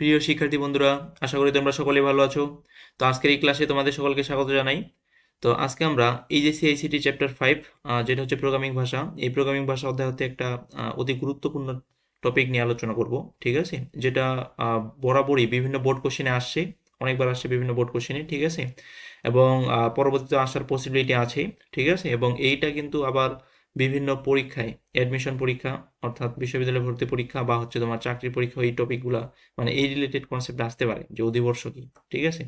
প্রিয় শিক্ষার্থী বন্ধুরা, আশা করি তোমরা সকলে ভালো আছো। তো আজকের এই ক্লাসে তোমাদের সকলকে স্বাগত জানাই। তো আজকে আমরা এই যে সিআইসিটি চ্যাপ্টার ফাইভ যেটা হচ্ছে প্রোগ্রামিং ভাষা, এই প্রোগ্রামিং ভাষা অধ্যায় হতে একটা অতি গুরুত্বপূর্ণ টপিক নিয়ে আলোচনা করব, ঠিক আছে? যেটা বরাবরই বিভিন্ন বোর্ড কোশ্চেনে আসছে, অনেকবার আসছে বিভিন্ন বোর্ড কোশ্চেনে ঠিক আছে? এবং পরবর্তীতে আসার পসিবিলিটি আছে, ঠিক আছে? এবং এইটা কিন্তু আবার বিভিন্ন পরীক্ষায় অ্যাডমিশন পরীক্ষা, অর্থাৎ বিশ্ববিদ্যালয় ভর্তি পরীক্ষা বা হচ্ছে তোমার চাকরির পরীক্ষা, এই টপিকগুলা মানে এই রিলেটেড কনসেপ্ট আসতে পারে যে অধিবর্ষ কি, ঠিক আছে?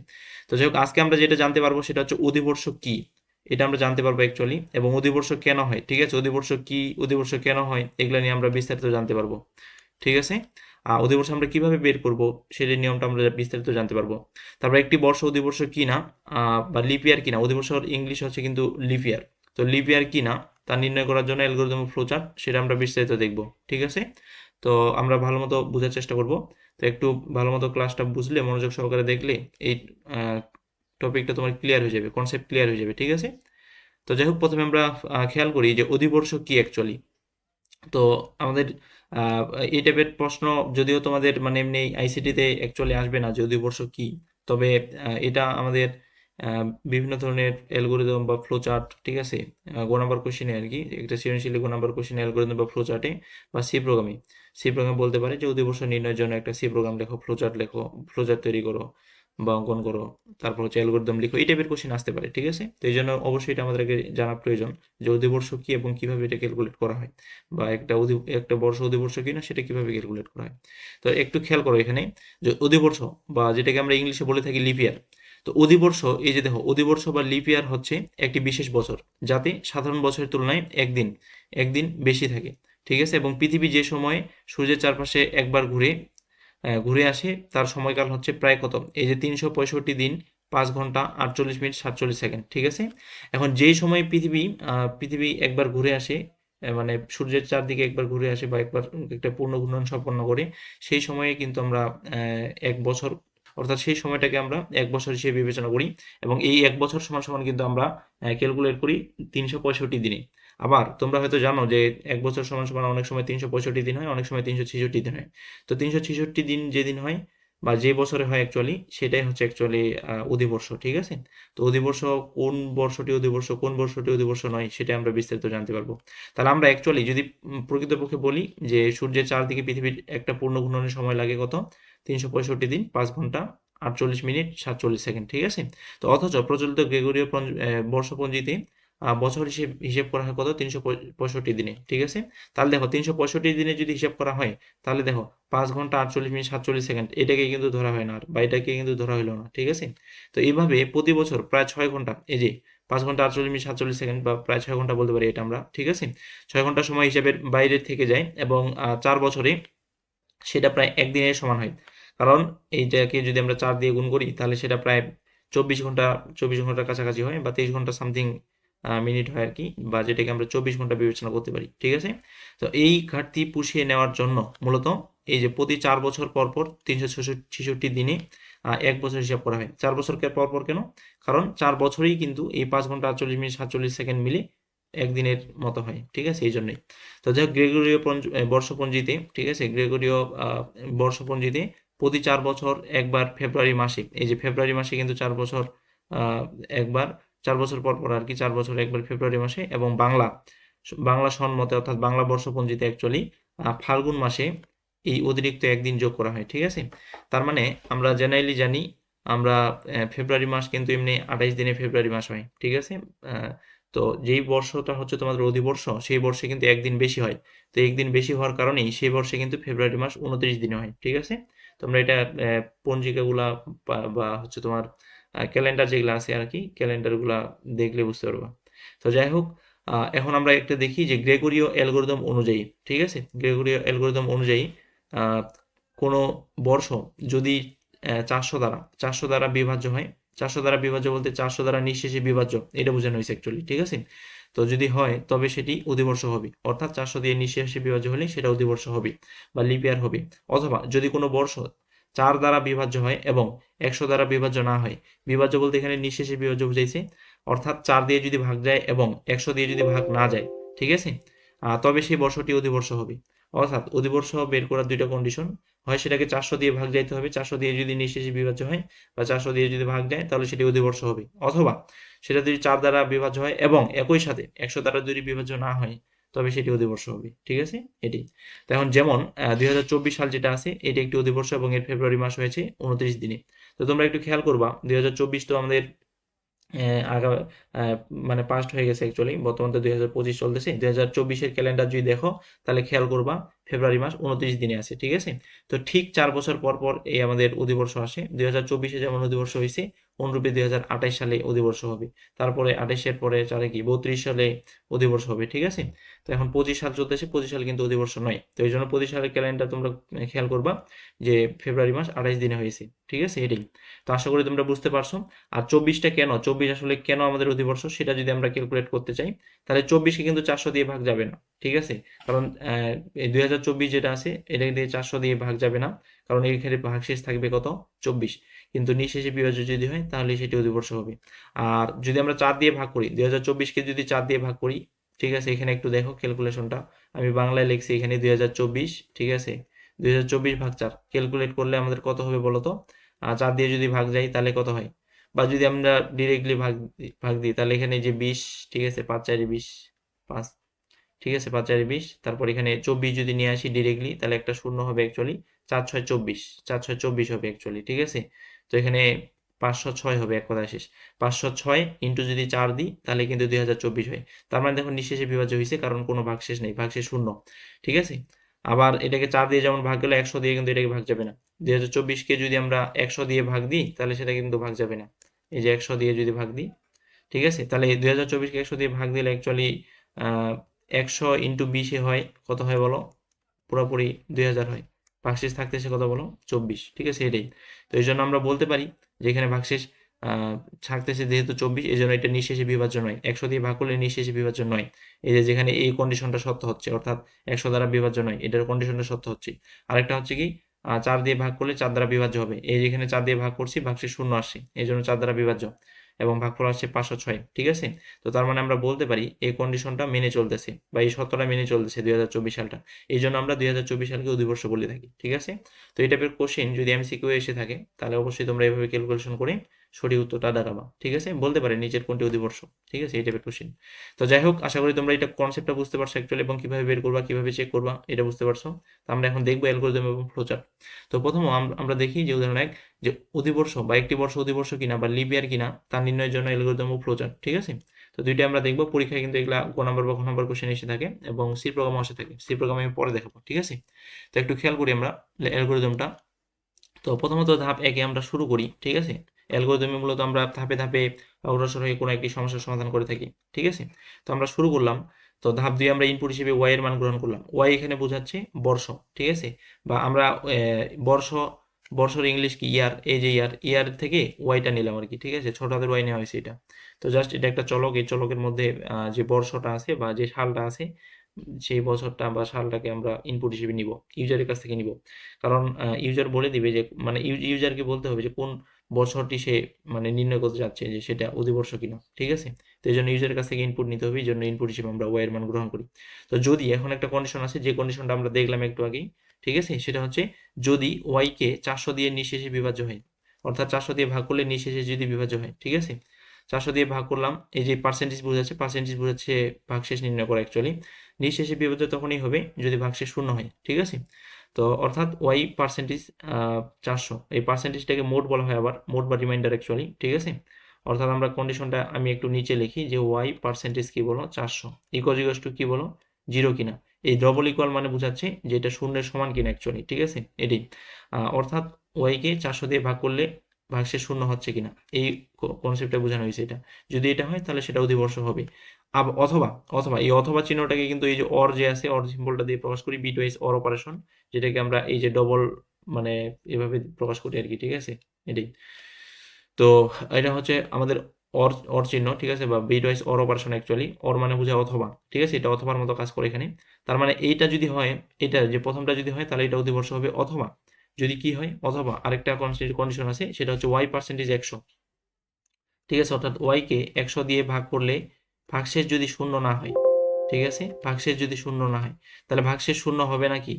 তো যাই হোক, আজকে আমরা যেটা জানতে পারব সেটা হচ্ছে অধিবর্ষ কি, এটা আমরা জানতে পারব অ্যাকচুয়ালি এবং অধিবর্ষ কেন হয়, ঠিক আছে? অধিবর্ষ কি, অধিবর্ষ কেন হয়, এগুলো নিয়ে আমরা বিস্তারিত জানতে পারব, ঠিক আছে? আর অধিবর্ষ আমরা কীভাবে বের করব সেটার নিয়মটা আমরা বিস্তারিত জানতে পারব। তারপর একটি বর্ষ অধিবর্ষ কি না বা লিপিয়ার কি না অধিবর্ষ ইংলিশ হচ্ছে কিন্তু লিপিয়ার তো লিপিয়ার কি না তা নির্ণয় করার জন্য অ্যালগোরিদম ফ্লোচার্ট সেটা আমরা বিস্তারিত দেখব, ঠিক আছে? তো আমরা ভালো মতো বোঝার চেষ্টা করব। তো একটু ভালো মতো ক্লাসটা বুঝলে, মনোযোগ সহকারে দেখলে এই টপিকটা তোমার ক্লিয়ার হয়ে যাবে কনসেপ্ট ক্লিয়ার হয়ে যাবে, ঠিক আছে? তো যাই হোক, প্রথমে আমরা খেয়াল করি যে অধিবর্ষ কি অ্যাকচুয়ালি তো আমাদের এই টাইপের প্রশ্ন যদিও তোমাদের মানে এমনি আইসিটিতে অ্যাকচুয়ালি আসবে না যে অধিবর্ষ কি, তবে এটা আমাদের বিভিন্ন ধরনের অ্যালগোরিদম বা ফ্লো চার্ট ঠিক আছে? গো নাম্বার কোশ্চেনে আর কি, একটা সৃজনশীল গো নাম্বার কোশ্চেনে অ্যালগোরিদম বা ফ্লো চার্টে বা সি প্রোগ্রামে সি প্রোগ্রাম বলতে পারে যে অধিবর্ষ নির্ণয়ের জন্য একটা সি প্রোগ্রাম লেখো ফ্লো চার্ট লেখো ফ্লো চার্ট তৈরি করো বা অঙ্কন করো, তারপর হচ্ছে অ্যালগোরিদম লিখো, এই টাইপের কোশ্চেন আসতে পারে, ঠিক আছে? তো এই জন্য অবশ্যই এটা আমাদেরকে জানা প্রয়োজন যে অধিবর্ষ কি এবং কীভাবে এটা ক্যালকুলেট করা হয় বা একটা একটা বর্ষ অধিবর্ষ কি না সেটা কীভাবে ক্যালকুলেট করা হয়। তো একটু খেয়াল করো এখানে যে অধিবর্ষ বা যেটাকে আমরা ইংলিশে বলে থাকি লিপিয়ার তো অধিবর্ষ, এই যে দেখো, অধিবর্ষ বা লিপিয়ার হচ্ছে একটি বিশেষ বছর, যাতে সাধারণ বছরের তুলনায় একদিন একদিন বেশি থাকে, ঠিক আছে? এবং পৃথিবী যে সময় সূর্যের চারপাশে একবার ঘুরে ঘুরে আসে, তার সময়কাল হচ্ছে প্রায় কত? এই যে তিনশো পঁয়ষট্টি দিন, পাঁচ ঘণ্টা আটচল্লিশ মিনিট সাতচল্লিশ সেকেন্ড, ঠিক আছে? এখন যেই সময় পৃথিবী পৃথিবী একবার ঘুরে আসে মানে সূর্যের চারদিকে একবার ঘুরে আসে বা একবার একটা পূর্ণ ঘূর্ণন সম্পন্ন করে, সেই সময়ে কিন্তু আমরা এক বছর অর্থাৎ সেই সময়টাকে আমরা এক বছর হিসেবে বিবেচনা করি এবং এই এক বছর সমান সমান কিন্তু আমরা ক্যালকুলেট করি তিনশো পঁয়ষট্টি দিনে। আবার তোমরা হয়তো জানো যে এক বছর সমান সমান অনেক সময় তিনশো পঁয়ষট্টি দিন হয়, অনেক সময় তিনশো ছেষট্টি দিন হয়। তো তিনশো ছেষট্টি দিন যেদিন হয় বা যে বছরে হয় অ্যাকচুয়ালি সেটাই হচ্ছে অ্যাকচুয়ালি অধিবর্ষ, ঠিক আছে? তো অধিবর্ষ কোন বর্ষটি অধিবর্ষ, কোন বর্ষটি অধিবর্ষ নয়, সেটা আমরা বিস্তারিত জানতে পারব। তাহলে আমরা অ্যাকচুয়ালি যদি প্রকৃতপক্ষে বলি যে সূর্যের চারদিকে পৃথিবীর একটা পূর্ণ ঘূর্ণনের সময় লাগে কত? তিনশো পঁয়ষট্টি দিন, পাঁচ ঘণ্টা, আটচল্লিশ মিনিট, সাতচল্লিশ সেকেন্ড, ঠিক আছে? তো অথচ প্রচলিত গ্রেগরীয় পঞ্জ- বর্ষপঞ্জিতে বছর হিসেব হিসেব করা হয় কত? তিনশো পঁয়ষট্টি দিনে, ঠিক আছে? তাহলে দেখো, তিনশো পঁয়ষট্টি দিনে যদি হিসাব করা হয়, তাহলে দেখো, পাঁচ ঘণ্টা, আটচল্লিশ মিনিট, সাতচল্লিশ সেকেন্ড, এটাকে কিন্তু ধরা হয় না আর, বা এটাকে কিন্তু ধরা হলো না, ঠিক আছে? তো এইভাবে প্রতি বছর প্রায় ছয় ঘণ্টা, এই যে পাঁচ ঘণ্টা, আটচল্লিশ মিনিট, সাতচল্লিশ সেকেন্ড বা প্রায় ছয় ঘণ্টা বলতে পারি এটা আমরা, ঠিক আছে? ছয় ঘণ্টা সময় হিসাবের বাইরে থেকে যায় এবং চার বছরে সেটা প্রায় একদিনের সমান হয়। কারণ এইটাকে যদি আমরা চার দিয়ে গুণ করি, তাহলে সেটা প্রায় চব্বিশ ঘণ্টা, চব্বিশ ঘণ্টার কাছাকাছি হয় বা তেইশ ঘণ্টা সামথিং মিনিট হয় আর কি বা যেটাকে আমরা চব্বিশ ঘণ্টা বিবেচনা করতে পারি, ঠিক আছে? তো এই ঘাটতি পুষিয়ে নেওয়ার জন্য মূলত এই যে প্রতি চার বছর পর পর তিনশো ছেষট্টি দিনে এক বছর হিসাব করা হয়। চার বছর কে- পর পর কেন? কারণ চার বছরেই কিন্তু এই পাঁচ ঘণ্টা আটচল্লিশ মিনিট, সাতচল্লিশ সেকেন্ড মিলে একদিনের মতো হয়, ঠিক আছে? এই জন্যই। তো যাই হোক, গ্রেগরীয় পঞ্জ- বর্ষপঞ্জিতে, ঠিক আছে? গ্রেগরীয় বর্ষপঞ্জিতে প্রতি চার বছর একবার ফেব্রুয়ারি মাসে, এই যে ফেব্রুয়ারি মাসে কিন্তু চার বছর একবার, চার বছর পর পর আর কি চার বছর একবার ফেব্রুয়ারি মাসে এবং বাংলা বাংলা সন্মতে অর্থাৎ বাংলা বর্ষপঞ্জিতে অ্যাকচুয়ালি ফাল্গুন মাসে এই অতিরিক্ত একদিন যোগ করা হয়, ঠিক আছে? তার মানে আমরা জেনারেলি জানি আমরা ফেব্রুয়ারি মাস কিন্তু এমনি আঠাইশ দিনে ফেব্রুয়ারি মাস হয়, ঠিক আছে? তো যেই বর্ষটা হচ্ছে তোমাদের অধিবর্ষ, সেই বর্ষে কিন্তু একদিন বেশি হয়। তো একদিন বেশি হওয়ার কারণেই সেই বর্ষে কিন্তু ফেব্রুয়ারি মাস উনত্রিশ দিনে হয়, ঠিক আছে? তোমরা এটা পঞ্জিকাগুলা বা হচ্ছে তোমার ক্যালেন্ডার যেগুলো আছে আর কি ক্যালেন্ডারগুলা দেখলে বুঝতে পারবা। তো যাই হোক এখন আমরা একটা দেখি যে গ্রেগরীয় অ্যালগোরিদম অনুযায়ী, ঠিক আছে? গ্রেগরীয় অ্যালগোরিদম অনুযায়ী কোনো বর্ষ যদি চারশো দ্বারা চারশো দ্বারা বিভাজ্য হয়, চারশো দ্বারা বিভাজ্য বলতে চারশো দ্বারা নিঃশেষে বিভাজ্য, এটা বোঝানো হয়েছে অ্যাকচুয়ালি ঠিক আছে? তো যদি হয়, তবে সেটি অধিবর্ষ হবে। অর্থাৎ চারশো দিয়ে নিঃশেষে বিভাজ্য হলে সেটা অধিবর্ষ হবে বা লিপিয়ার হবে। অথবা যদি কোনো বর্ষ চার দ্বারা বিভাজ্য হয় এবং একশো দ্বারা বিভাজ্য না হয়, বিভাজ্য বলতে এখানে নিঃশেষে বিভাজ্য বুঝাইছে। অর্থাৎ চার দিয়ে যদি ভাগ যায় এবং একশো দিয়ে যদি ভাগ না যায়, ঠিক আছে? তবে সেই বর্ষটি অধিবর্ষ হবে। অর্থাৎ অধিবর্ষ বের করার দুইটা কন্ডিশন হয় সেটাকে চারশো দিয়ে ভাগ যাইতে হবে। চারশো দিয়ে যদি নিঃশেষে বিভাজ্য হয় বা চারশো দিয়ে যদি ভাগ যায়, তাহলে সেটি অধিবর্ষ হবে। অথবা সেটা যদি চার দ্বারা বিভাজ্য হয় এবং একই সাথে একশো দ্বারা যদি বিভাজ্য না হয়, তবে সেটি অধিবর্ষ হবে। ঠিক আছে? এটি। এখন যেমন দুই সাল যেটা আছে, এটি একটি অধিবর্ষ এবং এর ফেব্রুয়ারি মাস হয়েছে উনত্রিশ দিনে। তো তোমরা একটু খেয়াল করবা, দুই হাজার চব্বিশ তো আমাদের আগা মানে পাস্ট হয়ে গেছে অ্যাকচুয়ালি বর্তমান তো দুই হাজার পঁচিশ চলতেছে। দুই হাজার চব্বিশের ক্যালেন্ডার যদি দেখো, তাহলে খেয়াল করবা ফেব্রুয়ারি মাস উনত্রিশ দিনে আছে, ঠিক আছে? তো ঠিক চার বছর পর পর এই আমাদের অধিবর্ষ আসে। দুই হাজার চব্বিশে যেমন অধিবর্ষ হয়েছে অনুরূপে দুই হাজার আঠাইশ সালে অধিবর্ষ হবে। তারপরে আঠাইশের পরে চারে কি বত্রিশ সালে অধিবর্ষ হবে, ঠিক আছে? তো এখন পঁচিশ সাল চলতেছে, পঁচিশ সাল কিন্তু অধিবর্ষ নয়। তো এই জন্য পঁচিশ সালের ক্যালেন্ডার তোমরা খেয়াল করবা যে ফেব্রুয়ারি মাস আঠাইশ দিনে হয়েছে, ঠিক আছে এটাই তো আশা করি তোমরা বুঝতে পারছ। আর চব্বিশটা কেন? চব্বিশ আসলে কেন আমাদের অধিবর্ষ সেটা যদি আমরা ক্যালকুলেট করতে চাই, তাহলে চব্বিশকে কিন্তু চারশো দিয়ে ভাগ যাবে না, ঠিক আছে? কারণ এই দুই হাজার চব্বিশ যেটা আছে এটা দিয়ে চারশো দিয়ে ভাগ যাবে না। কারণ এখানে ভাগশেষ থাকবে কত? চব্বিশ। কিন্তু নিঃশেষে বিভাজ্য যদি হয়, তাহলে সেটি অধিবর্ষ হবে। আর যদি আমরা চার দিয়ে ভাগ করি, দুই হাজার চব্বিশকে যদি চার দিয়ে ভাগ করি, ঠিক আছে, এখানে একটু দেখো ক্যালকুলেশনটা আমি বাংলায় লিখছি এখানে দুই হাজার চব্বিশ, ঠিক আছে? দুই হাজার চব্বিশ ভাগ চার ক্যালকুলেট করলে আমাদের কত হবে বলো তো? চার দিয়ে যদি ভাগ যাই, তাহলে কত হয়? বা যদি আমরা ডিরেক্টলি ভাগ ভাগ দিই, তাহলে এখানে যে বিশ, ঠিক আছে, পাঁচ চারি বিশ, পাঁচ, ঠিক আছে, পাঁচ চারি বিশ, তারপর এখানে চব্বিশ যদি নিয়ে আসি ডিরেক্টলি তাহলে একটা শূন্য হবে অ্যাকচুয়ালি চার ছয় চব্বিশ, চার ছয় চব্বিশ হবে অ্যাকচুয়ালি ঠিক আছে? তো এখানে পাঁচশো ছয় হবে এক কথায় শেষ। পাঁচশো ছয় ইন্টু যদি চার দিই, তাহলে কিন্তু দুই হাজার চব্বিশ হয়। তার মানে দেখো নিঃশেষে বিভাজ্য হয়েছে, কারণ কোনো ভাগ ভাগশেষ নেই ভাগশেষ শূন্য। ঠিক আছে? আবার এটাকে চার দিয়ে যেমন ভাগ গেলে, একশো দিয়ে কিন্তু এটাকে ভাগ যাবে না। দুই হাজার চব্বিশকে যদি আমরা একশো দিয়ে ভাগ দিই, তাহলে সেটা কিন্তু ভাগ যাবে না। এই যে একশো দিয়ে যদি ভাগ দিই, ঠিক আছে? তাহলে দুই হাজার চব্বিশকে একশো দিয়ে ভাগ দিলে অ্যাকচুয়ালি একশো ইন্টু বিশে হয়। কত হয় বলো? পুরোপুরি দুই হাজার হয়। ভাগশেষ থাকতেছে কত বলো, চব্বিশ, ঠিক আছে? এটাই। তো এই জন্য আমরা বলতে পারি যে এখানে ভাগশেষ থাকতেছে যেহেতু চব্বিশ, এই জন্য এটা নিঃশেষে বিভাজ্য নয়। একশো দিয়ে ভাগ করলে নিঃশেষে বিভাজ্য নয়। এই যে যেখানে এই কন্ডিশনটা সত্য হচ্ছে, অর্থাৎ একশো দ্বারা বিভাজ্য নয়, এটার কন্ডিশনটা সত্য হচ্ছে। আরেকটা হচ্ছে কি চার দিয়ে ভাগ করলে চার দ্বারা বিভাজ্য হবে। এই যেখানে চার দিয়ে ভাগ করছি, ভাগশেষ শূন্য আসছে, এই জন্য চার দ্বারা বিভাজ্য। এবং ভাগফল আসছে পাঁচশো ছয়, ঠিক আছে? তো তার মানে আমরা বলতে পারি এই কন্ডিশনটা মেনে চলতেছে বা এই সত্যটা মেনে চলতেছে দুই হাজার চব্বিশ সালটা। এই জন্য আমরা দুই হাজার চব্বিশ সালকে অধিবর্ষ বলে থাকি, ঠিক আছে? তো এই টাইপের কোশ্চেন যদি এমসিকিউ এসে থাকে, তাহলে অবশ্যই তোমরা এভাবে ক্যালকুলেশন করে সঠিক উত্তরটা দাঁড়াবা ঠিক আছে? বলতে পারে নিচের কোনটি অধিবর্ষ, ঠিক আছে? এই টাইপের কোশ্চেন তো যাই হোক, আশা করি তোমরা এটা কনসেপ্টটা বুঝতে পারছ অ্যাকচুয়ালি এবং কীভাবে বের করবা, কীভাবে চেক করবা, এটা বুঝতে পারছ। তো আমরা এখন দেখব অ্যালগোরিদম এবং ফ্লোচার্ট তো প্রথম আমরা দেখি যে উদাহরণ এক, যে অধিবর্ষ বা একটি বর্ষ অধিবর্ষ কিনা বা লিবিয়ার কিনা, তার নির্ণয়ের জন্য অ্যালগোরিদম ও ফ্লোচার্ট ঠিক আছে? তো দুইটা আমরা দেখব, পরীক্ষায় কিন্তু এগুলা ক নম্বর বা ক নম্বর কোশ্চেন এসে থাকে এবং সি প্রোগ্রামও এসে থাকে। সি প্রোগ্রাম আমি পরে দেখাবো, ঠিক আছে? তো একটু খেয়াল করি আমরা অ্যালগোরিদমটা তো প্রথমত ধাপ একে আমরা শুরু করি, ঠিক আছে? অ্যালগোরিদমে মূলত আমরা ধাপে ধাপে অগ্রসর হয়ে কোনো একটি সমস্যার সমাধান করে থাকি, ঠিক আছে? তো আমরা শুরু করলাম, তো ধাপ দুই আমরা ইনপুট হিসেবে ওয়াই এর মান গ্রহণ করলাম। ওয়াই এখানে বোঝাচ্ছে বর্ষ, ঠিক আছে? বা আমরা বর্ষ, বর্ষর ইংলিশ কি ইয়ার? এই যে ইয়ার ইয়ার থেকে ওয়াইটা নিলাম আর কি, ঠিক আছে? ছোট হাতের ওয়াই নেওয়া হয়েছে এটা। তো জাস্ট এটা একটা চলক, এই চলকের মধ্যে যে বর্ষটা আছে বা যে সালটা আছে, সেই বছরটা বা সালটাকে আমরা ইনপুট হিসেবে নিব ইউজারের কাছ থেকে নিব। কারণ ইউজার বলে দিবে যে মানে ইউজারকে বলতে হবে যে কোন বছরটি সে মানে নির্ণয় করতে যাচ্ছে যে সেটা অধিবর্ষ কিনা, ঠিক আছে? তো এই জন্য ইউজারের কাছ থেকে ইনপুট নিতে হবে, এই জন্য ইনপুট হিসেবে আমরা ওয়াইয়ের মান গ্রহণ করি। তো যদি এখন একটা কন্ডিশন আছে, যে কন্ডিশনটা আমরা দেখলাম একটু আগেই, ঠিক আছে? সেটা হচ্ছে যদি ওয়াইকে চারশো দিয়ে নিঃশেষে বিভাজ্য হয়, অর্থাৎ চারশো দিয়ে ভাগ করলে নিঃশেষে যদি বিভাজ্য হয়, ঠিক আছে? চারশো দিয়ে ভাগ করলাম, এই যে পার্সেন্টেজ বোঝাচ্ছে পার্সেন্টেজ বোঝাচ্ছে ভাগশেষ নির্ণয় করা অ্যাকচুয়ালি নিঃশেষে বিভাজ্য তখনই হবে যদি ভাগশেষ শূন্য হয়, ঠিক আছে? তো অর্থাৎ ওয়াই পার্সেন্টেজ চারশো। এই পার্সেন্টেজটাকে মোট বলা হয় আবার, মোট বা রিমাইন্ডার অ্যাকচুয়ালি ঠিক আছে? অর্থাৎ আমরা কন্ডিশনটা আমি একটু নিচে লিখি যে ওয়াই পার্সেন্টেজ কী বলো? চারশো। ইকোজ ইকোজ টু কি বলো? জিরো কিনা। এই ডবল ইকুয়াল মানে বোঝাচ্ছে যে এটা শূন্যের সমান কিনা অ্যাকচুয়ালি ঠিক আছে? এটাই। অর্থাৎ ওয়াইকে চারশো দিয়ে ভাগ করলে ভাগশেষ শূন্য হচ্ছে কিনা? এই কনসেপ্টটা বোঝানো হয়েছে এটা। যদি এটা হয় তাহলে সেটা অধিবর্ষ হবে। অথবা অথবা, এই অথবা চিহ্নটাকে কিন্তু এই যে অর যে আছে অর সিম্বলটা দিয়ে প্রকাশ করি বিট ওয়াইজ অর অপারেশন যেটাকে আমরা এই যে ডবল মানে এভাবে প্রকাশ করি আর কি, ঠিক আছে? এটাই। তো এটা হচ্ছে আমাদের অর অর চিহ্ন, ঠিক আছে? বা bitwise or operation actually or মানে বোঝায় অথবা, ঠিক আছে? এটা অথবার মতো কাজ করে এখানে। তার মানে এইটা যদি হয়, এটা যে প্রথমটা যদি হয়, তাহলে এটা অধিবর্ষ হবে অথবা। যদি কি হয়, অথবা, আরেকটা কন্ডিশন আছে, সেটা হচ্ছে ওয়াই পার্সেন্টেজ একশো। ঠিক আছে? অর্থাৎ ওয়াইকে একশো দিয়ে ভাগ করলে ভাগশেষ যদি শূন্য না হয়, ঠিক আছে? ভাগশেষ যদি শূন্য না হয়, তাহলে ভাগশেষ শূন্য হবে নাকি?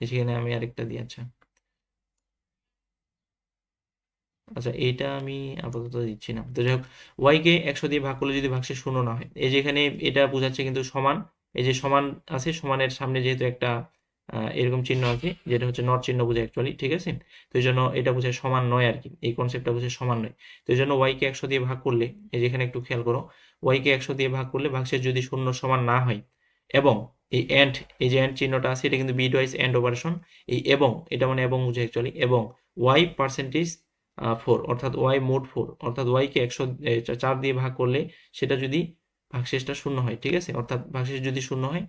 সেখানে আমি আরেকটা দিই আচ্ছা। আচ্ছা এইটা আমি আপাতত দিচ্ছি না। তো যাই হোক ওয়াইকে একশো দিয়ে ভাগ করলে যদি ভাগশেষ শূন্য না হয়, এই যেখানে এটা বোঝাচ্ছে কিন্তু সমান, এই যে সমান আছে, সমানের সামনে যেহেতু একটা এরকম চিহ্ন আছে, যেটা হচ্ছে নট চিহ্ন বোঝায় অ্যাকচুয়ালি ঠিক আছে? তো এই জন্য এটা বোঝায় সমান নয় আর কি, এই কনসেপ্টটা বোঝায় সমান নয়। তো এই জন্য ওয়াইকে একশো দিয়ে ভাগ করলে, এই যেখানে একটু খেয়াল করো ওয়াইকে একশো দিয়ে ভাগ করলে ভাগশেষ যদি শূন্য সমান না হয়, এবং এই অ্যান্ড এই যে অ্যান্ড চিহ্নটা আছে, এটা কিন্তু বিড ওয়াইজ অ্যান্ড অপারেশন এই এবং, এটা মানে এবং বুঝে অ্যাকচুয়ালি এবং ওয়াই পার্সেন্টেজ ফোর অর্থাৎ ওয়াই মোট ফোর অর্থাৎ ওয়াইকে একশো চার দিয়ে ভাগ করলে সেটা যদি ভাগশেষটা শূন্য হয়, ঠিক আছে? অর্থাৎ ভাগশেষ যদি শূন্য হয়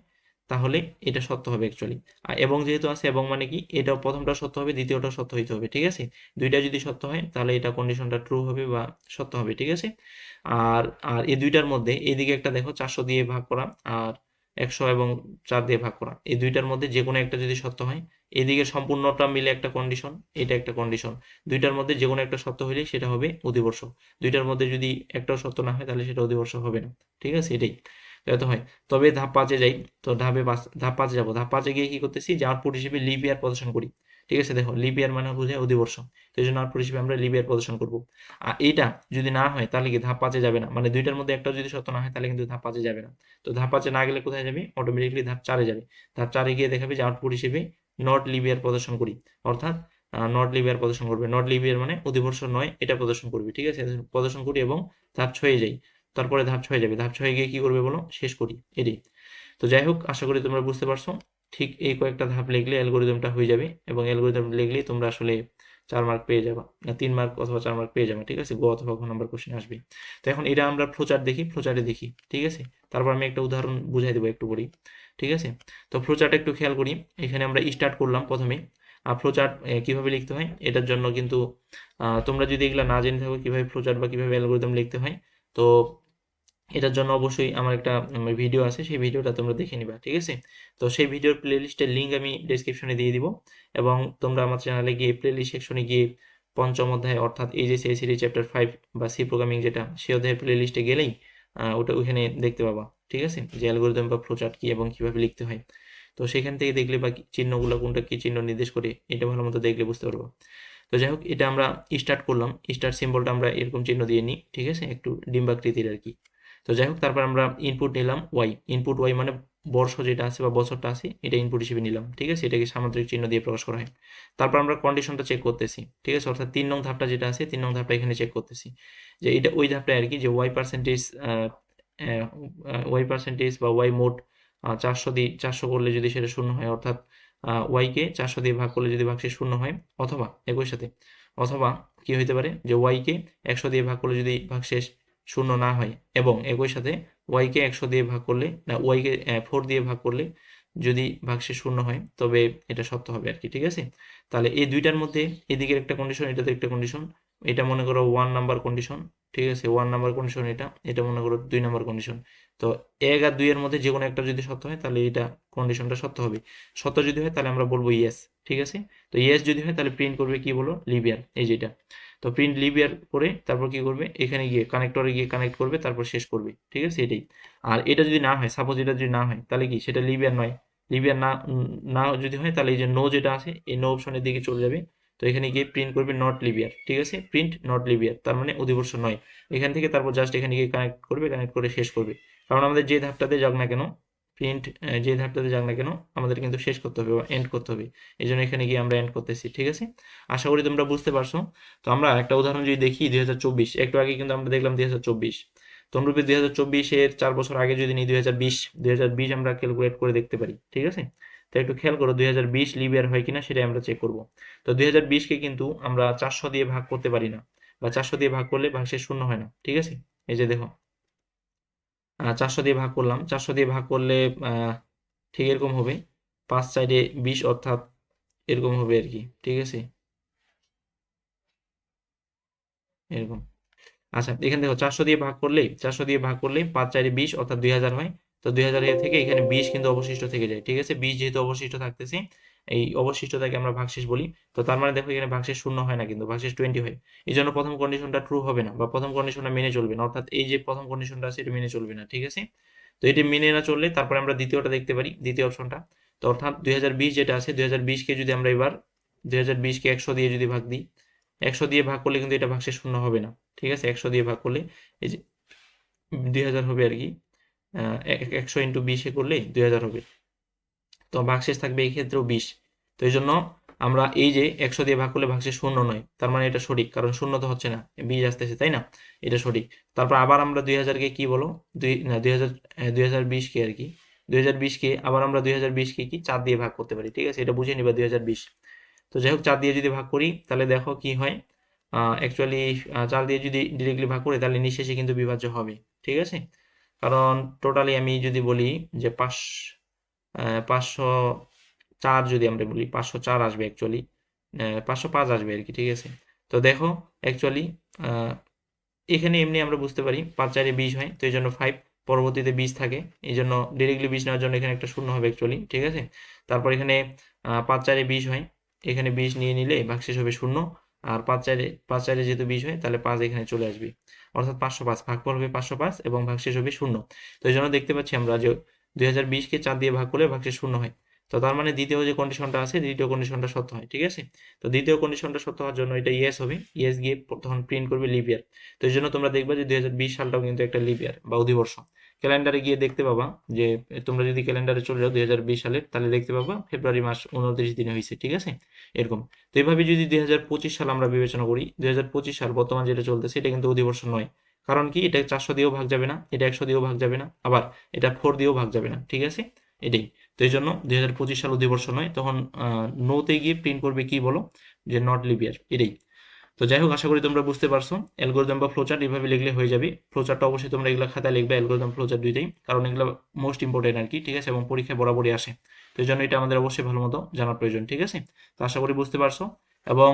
তাহলে এটা সত্য হবে অ্যাকচুয়ালি এবং যেহেতু আছে এবং মানে কি এটা প্রথমটা সত্য হবে, দ্বিতীয়টা সত্য হইতে হবে, ঠিক আছে? দুইটা যদি সত্য হয়, তাহলে এটা কন্ডিশনটা ট্রু হবে বা সত্য হবে, ঠিক আছে? আর আর এই দুইটার মধ্যে এইদিকে একটা দেখো, চারশো দিয়ে ভাগ করা আর একশো এবং চার দিয়ে ভাগ করা। এই দুইটার মধ্যে যে কোনো একটা যদি সত্য হয় এদিকে সম্পূর্ণটা মিলে একটা কন্ডিশন এটা একটা কন্ডিশন দুইটার মধ্যে যে কোনো একটা সত্য হইলে সেটা হবে অধিবর্ষ। দুইটার মধ্যে যদি একটাও সত্য না হয়, তাহলে সেটা অধিবর্ষ হবে না, ঠিক আছে? এটাই। তো হয়। তবে ধাপ পাঁচে যাই। তো ধাপে পাঁচ, ধাপ পাঁচে যাব। ধাপ পাঁচে গিয়ে কি করতেছি? যে আউটপুট হিসেবে লিপ ইয়ার প্রদর্শন করি। ঠিক আছে? দেখো লিপ ইয়ার মানে বোঝায় অধিবর্ষ। তো এই জন্য আউটপুট হিসেবে আমরা লিপ ইয়ার প্রদর্শন করব। আর এইটা যদি না হয়, তাহলে কি ধাপ পাঁচে যাবে না? মানে দুইটার মধ্যে একটাও যদি সত্য না হয়, তাহলে কিন্তু ধাপ পাঁচে যাবে না। তো ধাপ পাঁচে না গেলে কোথায় যাবে? অটোমেটিকলি ধাপ চারে যাবে। ধাপ চারে গিয়ে দেখাবে যে আউটপুট হিসেবে নট লিবিয়ার প্রদর্শন করি। অর্থাৎ নট লিবিয়ার প্রদর্শন করবে। নট লিবিয়ার মানে অধিবর্ষ নয়, এটা প্রদর্শন করবে। ঠিক আছে? প্রদর্শন করি এবং ধাপ ছয়ে যাই। তারপরে ধাপ ছয় যাবে। ধাপ ছয়ে গিয়ে কি করবে বলো? শেষ করি। এটাই। তো যাই হোক, আশা করি তোমরা বুঝতে পারছ। ঠিক এই কয়েকটা ধাপ লিখলে অ্যালগোরিদমটা হয়ে যাবে এবং অ্যালগোরিদম লিখলেই তোমরা আসলে চার মার্ক পেয়ে যাবা। তিন মার্ক অথবা চার মার্ক পেয়ে যাবে, ঠিক আছে? গো অথবা ঘ নাম্বার কোশ্চেন আসবে। তো এখন এটা আমরা ফ্লোচার্ট দেখি ফ্লোচার্টে দেখি, ঠিক আছে? তারপর আমি একটা উদাহরণ বুঝাই দেবো একটু করি ঠিক আছে? তো ফ্লোচার্ট একটু খেয়াল করি। এখানে আমরা স্টার্ট করলাম প্রথমে। আর ফ্লোচার্ট কীভাবে লিখতে হয়? এটার জন্য কিন্তু তোমরা যদি এগুলো না জেনে থাকো কীভাবে ফ্লোচার্ট বা কীভাবে অ্যালগোরিদম লিখতে হয়, তো এটার জন্য অবশ্যই আমার একটা ভিডিও আছে, সেই ভিডিওটা তোমরা দেখে নিবা, ঠিক আছে? তো সেই ভিডিওর প্লেলিস্টের লিঙ্ক আমি ডেসক্রিপশনে দিয়ে দিব এবং তোমরা আমার চ্যানেলে গিয়ে প্লেলিস্ট সেকশনে গিয়ে পঞ্চম অধ্যায় অর্থাৎ এই যে সিএসিডি চ্যাপ্টার ফাইভ বা সি প্রোগ্রামিং যেটা সেই অধ্যায়ের প্লেলিস্টে গেলেই ওটা ওইখানে দেখতে পাবা, ঠিক আছে? যে অ্যালগোরিদম বা ফ্লোচার্ট কি এবং কীভাবে লিখতে হয়। তো সেখান থেকে দেখলে বা চিহ্নগুলো কোনটা কি চিহ্ন নির্দেশ করে, এটা ভালো মতো দেখলে বুঝতে পারব। তো যাই হোক, এটা আমরা স্টার্ট করলাম। স্টার্ট সিম্বলটা আমরা এরকম চিহ্ন দিয়ে নিই, ঠিক আছে? একটু ডিম্বাকৃতির আর কি। তো যাই হোক, তারপর আমরা ইনপুট নিলাম ওয়াই ইনপুট ওয়াই মানে বর্ষ যেটা আছে বা বছরটা আছে, এটা ইনপুট হিসেবে নিলাম, ঠিক আছে? এটাকে সামুদ্রিক চিহ্ন দিয়ে প্রকাশ করা হয়। তারপর আমরা কন্ডিশনটা চেক করতেছি, ঠিক আছে? অর্থাৎ তিন নং ধাপটা যেটা আছে, তিন নং ধাপটা এখানে চেক করতেছি। যে এটা ওই ধাপটা আর কি, যে ওয়াই পার্সেন্টেজ ওয়াই পার্সেন্টেজ বা ওয়াই মোট চারশো দিয়ে চারশো করলে যদি সেটা শূন্য হয়, অর্থাৎ ওয়াইকে চারশো দিয়ে ভাগ করলে যদি ভাগশেষ শূন্য হয়, অথবা একই সাথে, অথবা কি হইতে পারে? যে ওয়াইকে একশো দিয়ে ভাগ করলে যদি ভাগশেষ শূন্য না হয় এবং একই সাথে ওয়াইকে একশো দিয়ে ভাগ করলে, না ওয়াইকে ফোর দিয়ে ভাগ করলে যদি ভাগশেষ শূন্য হয়, তবে এটা সত্য হবে আর কি ঠিক আছে? তাহলে এই দুইটার মধ্যে এদিকের একটা কন্ডিশন এটাতে একটা কন্ডিশন এটা মনে করো ওয়ান নাম্বার কন্ডিশন ঠিক আছে? ওয়ান নাম্বার কন্ডিশন এটা এটা মনে করো দুই নাম্বার কন্ডিশন তো এক আর দুইয়ের মধ্যে যে কোনো একটা যদি সত্য হয়, তাহলে এটা কন্ডিশনটা সত্য হবে। সত্য যদি হয়, তাহলে আমরা বলব ইয়েস ঠিক আছে? তো ইয়েস যদি হয় তাহলে প্রিন্ট করবে কি বলো? লিবিয়ার এই যেটা। তো প্রিন্ট লিবিয়ার করে তারপর কি করবে? এখানে গিয়ে কানেক্টরে গিয়ে কানেক্ট করবে, তারপর শেষ করবে। ঠিক আছে? এটাই। আর এটা যদি না হয় সাপোজ এটা যদি না হয়, তাহলে কি? সেটা লিবিয়ার নয়। লিবিয়ার না না যদি হয়, তাহলে এই যে নো যেটা আছে, এই নো অপশনের দিকে চলে যাবে। তো এখানে গিয়ে প্রিন্ট করবে নট লিবিয়ার ঠিক আছে? প্রিন্ট নট লিবিয়ার তার মানে অধিবর্ষ নয়। এখান থেকে তারপর জাস্ট এখানে গিয়ে কানেক্ট করবে কানেক্ট করে শেষ করবে। কারণ আমাদের যে ধাপটাতে যাক না কেন প্রিন্ট যে ধাপটাতে যাক না কেন, আমাদের কিন্তু শেষ করতে হবে বা এন্ড করতে হবে। এই জন্য এখানে গিয়ে আমরা এন্ড করতেছি, ঠিক আছে? আশা করি তোমরা বুঝতে পারছ। তো আমরা একটা উদাহরণ যদি দেখি, দুই হাজার চব্বিশ, একটু আগে কিন্তু আমরা দেখলাম দুই হাজার চব্বিশ। তমরূপে দুই হাজার চব্বিশের চার বছর আগে যদি নিই, দুই হাজার বিশ, দুই হাজার বিশ আমরা ক্যালকুলেট করে দেখতে পারি, ঠিক আছে? তো একটু খেয়াল করো, দুই হাজার বিশ লিবিয়ার হয় কিনা সেটাই আমরা চেক করব। তো দুই হাজার বিশকে কিন্তু আমরা চারশো দিয়ে ভাগ করতে পারি না, বা চারশো দিয়ে ভাগ করলে ভাগশেষ শূন্য হয় না, ঠিক আছে? এই যে দেখো চারশো দিয়ে ভাগ করলাম। চারশো দিয়ে ভাগ করলে ঠিক এরকম হবে। পাঁচ সাইডে বিশ অর্থাৎ এরকম হবে আর কি, ঠিক আছে? এরকম। আচ্ছা এখানে দেখো, চারশো দিয়ে ভাগ করলেই, চারশো দিয়ে ভাগ করলেই পাঁচ চারে বিশ অর্থাৎ দুই হাজার হয়। তো দুই হাজার থেকে এখানে বিশ কিন্তু অবশিষ্ট থেকে যায়, ঠিক আছে? বিশ যেহেতু অবশিষ্ট থাকতেছে এই অবশিষ্টটাকে আমরা ভাগশেষ বলি। তো তার মানে দেখো এখানে ভাগশেষ শূন্য হয় না কিন্তু, ভাগশেষ টোয়েন্টি হয়। এই জন্য প্রথম কন্ডিশনটা ট্রু হবে না বা প্রথম কন্ডিশনটা মেনে চলবে না। অর্থাৎ এই যে প্রথম কন্ডিশনটা আছে, এটা মেনে চলবে না, ঠিক আছে? তো এটি মেনে না চললে তারপরে আমরা দ্বিতীয়টা দেখতে পারি, দ্বিতীয় অপশনটা তো অর্থাৎ দুই হাজার বিশ যেটা আছে, দুই বিশকে যদি আমরা এবার দুই বিশকে একশো দিয়ে যদি ভাগ দিই, একশো দিয়ে ভাগ করলে কিন্তু এটা ভাগশেষ শূন্য হবে না, ঠিক আছে? একশো দিয়ে ভাগ করলে এই যে দুই হাজার হবে আর কি একশো ইন্টু বিশে করলে দুই হাজার হবে। তো ভাগশেষ থাকবে এই ক্ষেত্রেও বিশ। তো এই জন্য আমরা এই যে একশো দিয়ে ভাগ করলে ভাগশেষ শূন্য নয়, তার মানে এটা সঠিক, কারণ শূন্য তো হচ্ছে না, বিশ আসতেছে, তাই না? এটা সঠিক। তারপর আবার আমরা দুই হাজারকে কী বলো? দুই না, দুই হাজার দুই হাজার বিশকে আর কি। দুই হাজার বিশকে আবার আমরা দুই হাজার বিশকে কি? চার দিয়ে ভাগ করতে পারি, ঠিক আছে? এটা বুঝে নিবা দুই হাজার বিশ। তো যাই হোক, চার দিয়ে যদি ভাগ করি, তাহলে দেখো কি হয় অ্যাকচুয়ালি চার দিয়ে যদি ডিরেক্টলি ভাগ করি, তাহলে নিঃশেষে কিন্তু বিভাজ্য হবে, ঠিক আছে? কারণ টোটালি আমি যদি বলি যে পাঁচ পাঁচশো চার যদি আমরা বলি, পাঁচশো চার আসবে অ্যাকচুয়ালি পাঁচশো পাঁচ আসবে আর কি, ঠিক আছে? তো দেখো অ্যাকচুয়ালি এখানে এমনি আমরা বুঝতে পারি, পাঁচ চারে বিশ হয়, তো এই জন্য ফাইভ পরবর্তীতে বিশ থাকে। এই জন্য ডিরেক্টলি বিশ নেওয়ার জন্য এখানে একটা শূন্য হবে অ্যাকচুয়ালি ঠিক আছে? তারপর এখানে পাঁচ চারে বিশ হয়, এখানে বিশ নিয়ে নিলে ভাগশেষ হবে শূন্য, আর পাঁচ চারে পাঁচ চারে যেহেতু বিশ হয়, তাহলে পাঁচ এখানে চলে আসবে। অর্থাৎ পাঁচশো পাঁচ ভাগফল হবে পাঁচশো পাঁচ এবং ভাগশেষ হবে শূন্য। তো এই জন্য দেখতে পাচ্ছি আমরা যে দুই হাজার বিশকে দিয়ে ভাগ করলে ভাগশেষ শূন্য হয়। তো তার মানে দ্বিতীয় যে কন্ডিশনটা আছে, দ্বিতীয় কন্ডিশনটা সত্য হয়, ঠিক আছে? তো দ্বিতীয় কন্ডিশনটা সত্য হওয়ার জন্য এটা ইয়েস হবে। ইয়েস গিয়ে তখন প্রিন্ট করবে লিভ ইয়ার তো এই জন্য তোমরা দেখবে যে দুই হাজার বিশ সালটাও কিন্তু একটা লিভ ইয়ার বা অধিবর্ষ। ক্যালেন্ডারে গিয়ে দেখতে পাবা যে তোমরা যদি ক্যালেন্ডারে চলে যাও দুই হাজার বিশ তাহলে দেখতে পাবা ফেব্রুয়ারি মাস উনত্রিশ দিনে হয়েছে ঠিক আছে? এরকম। তো এইভাবে যদি দুই হাজার পঁচিশ সাল আমরা বিবেচনা করি, দুই হাজার পঁচিশ সাল বর্তমান যেটা চলতেছে, এটা কিন্তু অধিবর্ষ নয়। কারণ কি এটা চারশো দিয়েও ভাগ যাবে না, এটা একশো দিয়েও ভাগ যাবে না, আবার এটা ফোর দিয়েও ভাগ যাবে না, ঠিক আছে? এটাই। তো এই জন্য দুই হাজার পঁচিশ সাল অধিবর্ষ নয়, তখন নোতে গিয়ে প্রিন্ট করবে কি বলো? যে নট লিবিয়ার এটাই। তো যাই হোক, আশা করি তোমরা বুঝতে পারছ অ্যালগোরিদম বা ফ্লোচার্ট এইভাবে লিখলে হয়ে যাবে। ফ্লোচার্টটা অবশ্যই তোমরা এগুলো খাতায় লিখবে অ্যালগোরিদম ফ্লোচার্ট দুইটাই, কারণ এগুলো মোস্ট ইম্পর্টেন্ট আর কি, ঠিক আছে? এবং পরীক্ষায় বরাবরই আসে। তো এই জন্য এটা আমাদের অবশ্যই ভালো মতো জানার প্রয়োজন, ঠিক আছে? তো আশা করি বুঝতে পারছ। এবং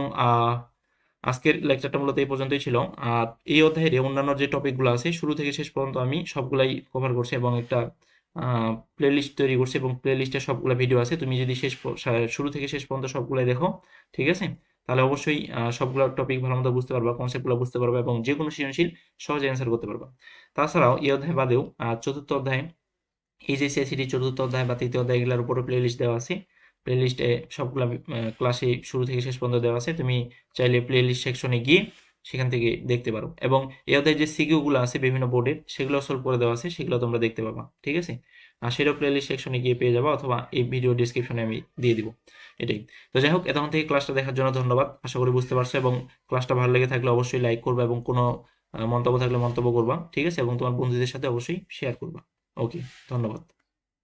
আজকের লেকচারটা মূলত এই পর্যন্তই ছিল। আর এই অধ্যায়ের অন্যান্য যে টপিকগুলো আছে, শুরু থেকে শেষ পর্যন্ত আমি সবগুলাই কভার করছি এবং একটা প্লেলিস্ট তৈরি করছি এবং প্লেলিস্টে সবগুলো ভিডিও আছে। তুমি যদি শেষ শুরু থেকে শেষ পর্যন্ত সবগুলাই দেখো, ঠিক আছে? তাহলে অবশ্যই সবগুলো টপিক ভালো মতো বুঝতে পারবা কনসেপ্টগুলো বুঝতে পারবা এবং যে কোনো সৃজনশীল সহজে অ্যান্সার করতে পারবা। তাছাড়াও এই অধ্যায় বাদেও চতুর্থ অধ্যায়, এই যে সিএসিটি চতুর্থ অধ্যায় বা তৃতীয় অধ্যায় এগুলোর উপরে প্লেলিস্ট দেওয়া আছে। প্লেলিস্টে সবগুলো ক্লাসে শুরু থেকে শেষ পর্যন্ত দেওয়া আছে। তুমি চাইলে প্লেলিস্ট সেকশনে গিয়ে সেখান থেকে দেখতে পারো। এবং অধ্যায়ে যে সিকিউগুলো আছে বিভিন্ন বোর্ডের সেগুলো সলভ করে দেওয়া আছে, সেগুলো তোমরা দেখতে পাবা। ঠিক আছে? আর সেটাও প্লেলিস্ট সেকশনে গিয়ে পেয়ে যাবা, অথবা এই ভিডিও ডিসক্রিপশনে আমি দিয়ে দিব। এটাই। তো যাই হোক, এতক্ষণ থেকে ক্লাসটা দেখার জন্য ধন্যবাদ। আশা করি বুঝতে পারছ এবং ক্লাসটা ভালো লেগে থাকলে অবশ্যই লাইক করবা এবং কোনো মন্তব্য থাকলে মন্তব্য করবা। ঠিক আছে? এবং তোমার বন্ধুদের সাথে অবশ্যই শেয়ার করবা। ওকে ধন্যবাদ।